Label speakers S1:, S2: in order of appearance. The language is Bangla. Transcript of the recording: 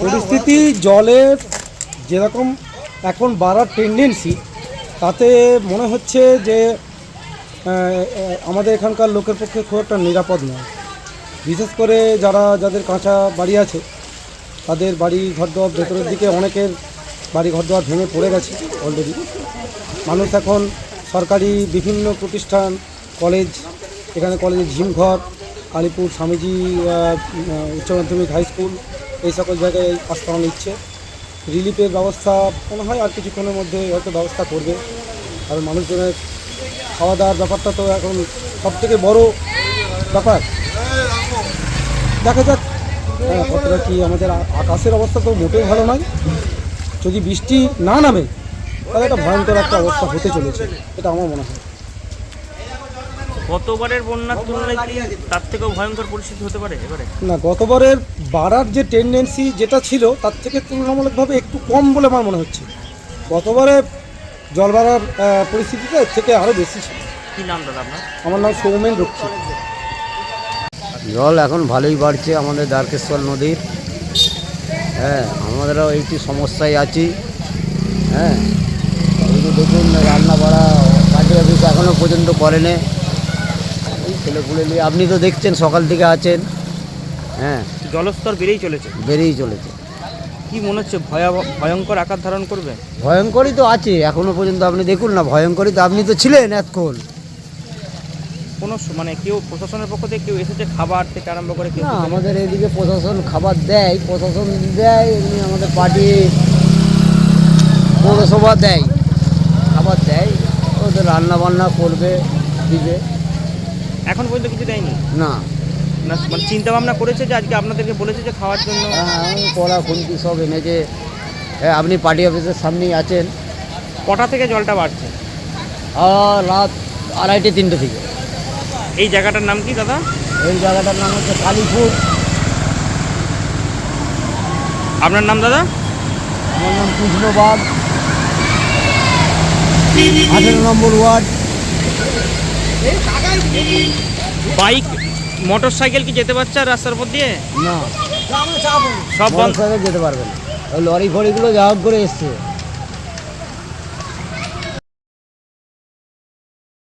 S1: পরিস্থিতি জলের যেরকম এখন বাড়ার টেন্ডেন্সি তাতে মনে হচ্ছে যে আমাদের এখানকার লোকের পক্ষে খুব একটা নিরাপদ নয়। বিশেষ করে যারা, যাদের কাঁচা বাড়ি আছে, তাদের বাড়ি ঘরদোয়ার ভেতরের দিকে অনেকের বাড়ি ঘরদোয়ার ভেঙে পড়ে গেছে অলরেডি মানুষ এখন সরকারি বিভিন্ন প্রতিষ্ঠান কলেজ এখানে কলেজে ঝিমঘর আলিপুর স্বামীজি উচ্চ মাধ্যমিক হাই স্কুল এই সকল জায়গায় আস্থান নিচ্ছে। রিলিফের ব্যবস্থা মনে হয় আর কিছুক্ষণের মধ্যে হয়তো ব্যবস্থা করবে। আর মানুষজনের খাওয়া দাওয়ার ব্যাপারটা তো এখন সব থেকে বড় ব্যাপার। দেখা যাক। হ্যাঁ, কতটা কি আমাদের আকাশের অবস্থা তো মোটেও ভালো নয়। যদি বৃষ্টি না নামে তাহলে একটা ভয়ঙ্কর একটা অবস্থা হতে চলেছে। এটা আমার মনে হয়।
S2: গতবারের বন্যার তুলনায় কি তার থেকেও ভয়ঙ্কর পরিস্থিতি হতে পারে এবারে?
S1: না গতবারের বাড়ার যে টেন্ডেন্সি যেটা ছিল তার থেকে তুলনামূলকভাবে একটু কম বলে আমার মনে হচ্ছে। গতবারে জল বাড়ার পরিস্থিতিটা এর থেকে আরও বেশি ছিল।
S2: কি নাম দাদা আপনার?
S1: আমার নাম সৌমেন রক্ষী।
S3: জল এখন ভালোই বাড়ছে আমাদের দ্বারকেশ্বর নদীর। হ্যাঁ আমরাও একটু সমস্যায় আছি। হ্যাঁ দেখুন রান্না বাড়া পার্টি অফিস এখনও পর্যন্ত করেনি। ছেলেপুলে নিয়ে আপনি তো দেখছেন সকাল থেকে আছেন। হ্যাঁ।
S2: জলস্তর বেড়েই চলেছে।
S3: বেড়েই চলেছে।
S2: কি মনে হচ্ছে ভয়াবহ ভয়ঙ্কর আকার ধারণ করবে?
S3: ভয়ঙ্করই তো আছে এখনও পর্যন্ত আপনি দেখুন না ভয়ঙ্করই তো আপনি তো ছিলেন এতক্ষণ।
S2: কোনো স- মানে কেউ প্রশাসনের পক্ষ থেকে কেউ এসেছে খাবার থেকে আরম্ভ করে কেউ
S3: না আমাদের এদিকে প্রশাসন খাবার দেয় প্রশাসন দেয় এমনি আমাদের পার্টি পৌরসভা দেয়। খাবার দেয় ওদের রান্না বান্না করবে দিবে।
S2: এখন পর্যন্ত কিছু দেয়নি?
S3: না।
S2: না মানে চিন্তা ভাবনা করেছে যে আজকে আপনাদেরকে বলেছে যে খাওয়ার জন্য?
S3: হ্যাঁ, কলা খুন্তি সব এনেছে। হ্যাঁ, আপনি পার্টি অফিসের সামনেই আছেন।
S2: কটা থেকে জলটা বাড়ছে?
S3: রাত আড়াইটে তিনটে থেকে।
S2: এই জায়গাটার নাম কি দাদা?
S3: এই জায়গাটার নাম হচ্ছে কালীপুর।
S2: আপনার নাম দাদা?
S3: আমার নাম কৃষ্ণবাগ আঠেরো নম্বর ওয়ার্ড।
S2: বাইক মোটর সাইকেল কি যেতে পারছে রাস্তার উপর দিয়ে?
S3: না।
S2: সব
S3: মোটরসাইকেল যেতে পারবে না। ওই লরি ফরিগুলো যা হোক করে এসছে।